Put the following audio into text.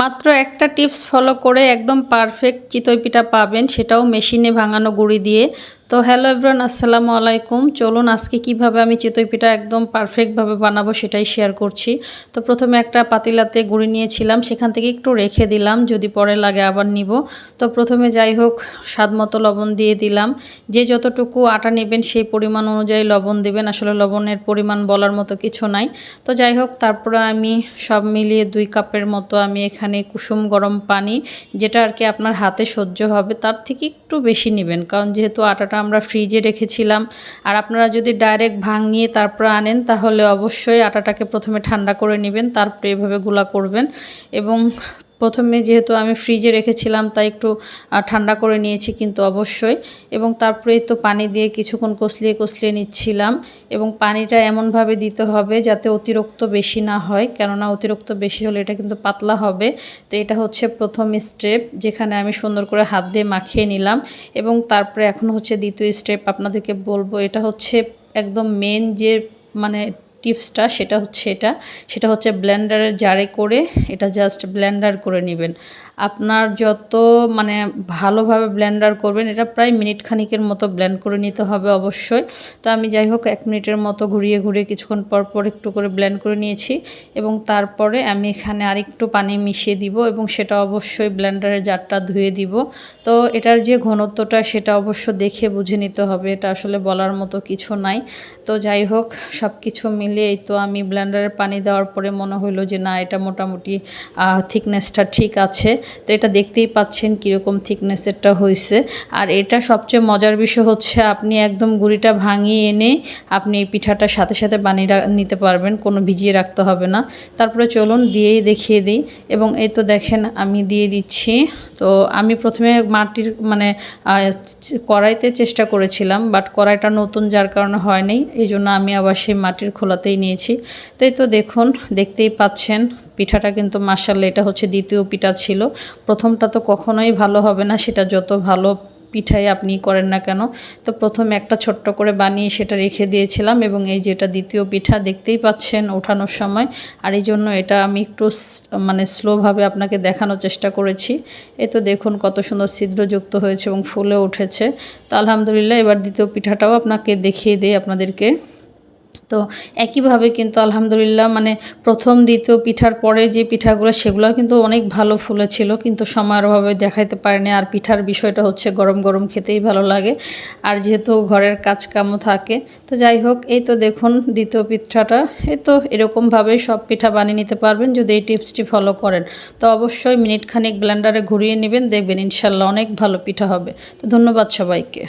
মাত্র একটা tips follow করে একদম পারফেক্ট চিতই পিঠা পাবেন, সেটাও মেশিনে ভাঙানো গুঁড়ি দিয়ে। তো হ্যালো এভরান আসসালামু আলাইকুম। চলুন আজকে কীভাবে আমি চিতই পিঠা একদম পারফেক্টভাবে বানাবো সেটাই শেয়ার করছি। তো প্রথমে একটা পাতিলাতে গুঁড়ি নিয়েছিলাম, সেখান থেকে একটু রেখে দিলাম, যদি পরে লাগে আবার নিব। তো প্রথমে যাই হোক স্বাদ মতো লবণ দিয়ে দিলাম। যে যতটুকু আটা নেবেন সেই পরিমাণ অনুযায়ী লবণ দেবেন, আসলে লবণের পরিমাণ বলার মতো কিছু নাই। তো যাই হোক, তারপরে আমি সব মিলিয়ে দুই কাপের মতো আমি এখানে কুসুম গরম পানি, যেটা আর কি আপনার হাতে সহ্য হবে, তার থেকে একটু বেশি নেবেন। কারণ যেহেতু আটাটা আমরা ফ্রিজে রেখেছিলাম। আর আপনারা যদি ডাইরেক্ট ভাঙিয়ে তারপরে আনেন, তাহলে অবশ্যই আটাটাকে প্রথমে ঠান্ডা করে নেবেন, তারপরে এভাবে গুলা করবেন। এবং প্রথমে যেহেতু আমি ফ্রিজে রেখেছিলাম, তাই একটু ঠান্ডা করে নিয়েছি কিন্তু অবশ্যই। এবং তারপরেই তো পানি দিয়ে কিছুক্ষণ কষলিয়ে কষলিয়ে নিচ্ছিলাম। এবং পানিটা এমনভাবে দিতে হবে যাতে অতিরিক্ত বেশি না হয়। কেননা অতিরিক্ত বেশি হলে এটা কিন্তু পাতলা হবে। তো এটা হচ্ছে প্রথম স্টেপ যেখানে আমি সুন্দর করে হাত দিয়ে মাখিয়ে নিলাম। এবং তারপরে এখন হচ্ছে দ্বিতীয় স্টেপ আপনাদেরকে বলব, এটা হচ্ছে একদম মেন যে মানে টিপসটা সেটা হচ্ছে এটা। সেটা হচ্ছে ব্লেন্ডারের জারে করে এটা জাস্ট ব্লেন্ডার করে নেবেন। আপনার যত মানে ভালোভাবে ব্লেন্ডার করবেন, এটা প্রায় মিনিট খানিকের মতো ব্লেন্ড করে নিতে হবে অবশ্যই। তো আমি যাই হোক, এক মিনিটের মতো ঘুরিয়ে ঘুরিয়ে কিছুক্ষণ পর পর একটু করে ব্লেন্ড করে নিয়েছি এবং তারপরে আমি এখানে আরেকটু পানি মিশিয়ে দিব এবং সেটা অবশ্যই ব্লেন্ডারের জারটা ধুয়ে দিব। তো এটার যে ঘনত্বটা, সেটা অবশ্য দেখে বুঝে নিতে হবে। এটা আসলে বলার মতো কিছু নাই। তো যাই হোক সব কিছু মিলে এই তো আমি ব্লেন্ডারের পানি দেওয়ার পরে মনে হলো যে না, এটা মোটামুটি থিকনেসটা ঠিক আছে। তো এটা দেখতেই পাচ্ছেন কীরকম থিকনেসেরটা হয়েছে আর এটা সবচেয়ে মজার বিষয় হচ্ছে আপনি একদম গুঁড়িটা ভাঙিয়ে এনে আপনি এই পিঠাটার সাথে সাথে বানিয়ে নিতে পারবেন, কোনো ভিজিয়ে রাখতে হবে না। তারপরে চলুন দিয়েই দেখিয়ে দিই। এবং এই তো দেখেন আমি দিয়ে দিচ্ছি। তো আমি প্রথমে মাটির মানে কড়াইতে চেষ্টা করেছিলাম, বাট কড়াইটা নতুন যার কারণে হয়নি এই জন্য আমি আবার সেই মাটির খোলাতেই নিয়েছি। তাই তো দেখুন, দেখতেই পাচ্ছেন, পিঠাটা কিন্তু মার্শাল্লা এটা হচ্ছে দ্বিতীয় পিঠা ছিল। প্রথমটা তো কখনোই ভালো হবে না, সেটা যত ভালো পিঠাই আপনি করেন না কেন। তো প্রথমে একটা ছোট্ট করে বানিয়ে সেটা রেখে দিয়েছিলাম এবং এই যেটা দ্বিতীয় পিঠা দেখতেই পাচ্ছেন ওঠানোর সময়। আর এই জন্য এটা আমি একটু মানে স্লোভাবে আপনাকে দেখানোর চেষ্টা করেছি। এ তো দেখুন কত সুন্দর ছিদ্রযুক্ত হয়েছে এবং ফুলে উঠেছে। তো আলহামদুলিল্লাহ এবার দ্বিতীয় পিঠাটাও আপনাকে দেখিয়ে দিই আপনাদেরকে। তো একইভাবে কিন্তু আলহামদুলিল্লাহ মানে প্রথম, দ্বিতীয় পিঠার পরে যে পিঠাগুলো সেগুলো কিন্তু অনেক ভালো ফুলেছিল কিন্তু সময়ের অভাবে দেখাইতে পারেনি। আর পিঠার বিষয়টা হচ্ছে গরম গরম খেতেই ভালো লাগে। আর যেহেতু ঘরের কাজ কামও থাকে, তো যাই হোক, এই তো দেখুন দ্বিতীয় পিঠাটা। এই তো এরকমভাবে সব পিঠা বানিয়ে নিতে পারবেন যদি এই টিপসটি ফলো করেন। তো অবশ্যই মিনিট খানিক ব্লেন্ডারে ঘুরিয়ে নেবেন, দেখবেন ইনশাল্লাহ অনেক ভালো পিঠা হবে। তো ধন্যবাদ সবাইকে।